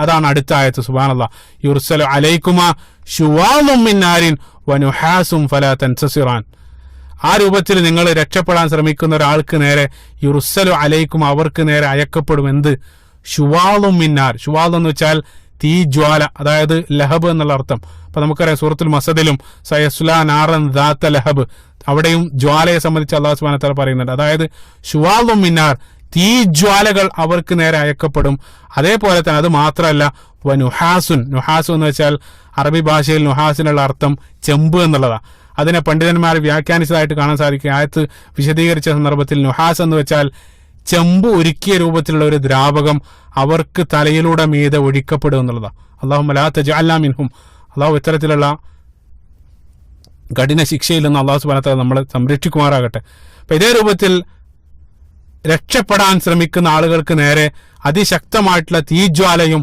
അതാണ് അടുത്ത ആയത്ത് സുബാനല്ല യുർസലു അലൈക്കുമ ഷുവാലും മിന്നാരിൻ വനുഹാസും ഫലാ ആ രൂപത്തിൽ നിങ്ങൾ രക്ഷപ്പെടാൻ ശ്രമിക്കുന്ന ഒരാൾക്ക് നേരെ യുർസലു അലൈക്കും അവർക്ക് നേരെ അയക്കപ്പെടും എന്ത്? ഷുവാളും മിന്നാർ ഷുവാൾ എന്ന് വെച്ചാൽ തീ ജ്വാല അതായത് ലഹബ് എന്നുള്ള അർത്ഥം. അപ്പൊ നമുക്കറിയാം സൂറത്തുൽ മസദിലും സയസ്ല നാറൻ ദാത്ത ലഹബ്. അവിടെയും ജ്വാലയെ സംബന്ധിച്ച് അള്ളാഹു സുബാന പറയുന്നുണ്ട്. അതായത് ഷുവാളും മിന്നാർ തീ ജ്വാലകൾ അവർക്ക് നേരെ അയക്കപ്പെടും. അതേപോലെ തന്നെ അത് മാത്രമല്ല നുഹാസുൻ. നുഹാസു എന്ന് വെച്ചാൽ അറബി ഭാഷയിൽ നുഹാസിനുള്ള അർത്ഥം ചെമ്പ് എന്നുള്ളതാണ് അതിനെ പണ്ഡിതന്മാർ വ്യാഖ്യാനിച്ചതായിട്ട് കാണാൻ സാധിക്കും. ആയത്ത് വിശദീകരിച്ച സന്ദർഭത്തിൽ നുഹാസ് എന്ന് വെച്ചാൽ ചെമ്പ് ഒരുക്കിയ രൂപത്തിലുള്ള ഒരു ദ്രാവകം അവർക്ക് തലയിലൂടെ മീതെ ഒഴിക്കപ്പെടും എന്നുള്ളതാണ് അള്ളാഹു മലാത്ത ജാലാമിൻഹും അള്ളാഹു ഇത്തരത്തിലുള്ള കഠിന ശിക്ഷയിൽ നിന്ന് അള്ളാഹു സുബാനത്തെ നമ്മളെ സംരക്ഷിക്കുമാറാകട്ടെ. അപ്പൊ ഇതേ രൂപത്തിൽ രക്ഷപ്പെടാൻ ശ്രമിക്കുന്ന ആളുകൾക്ക് നേരെ അതിശക്തമായിട്ടുള്ള തീജ്വാലയും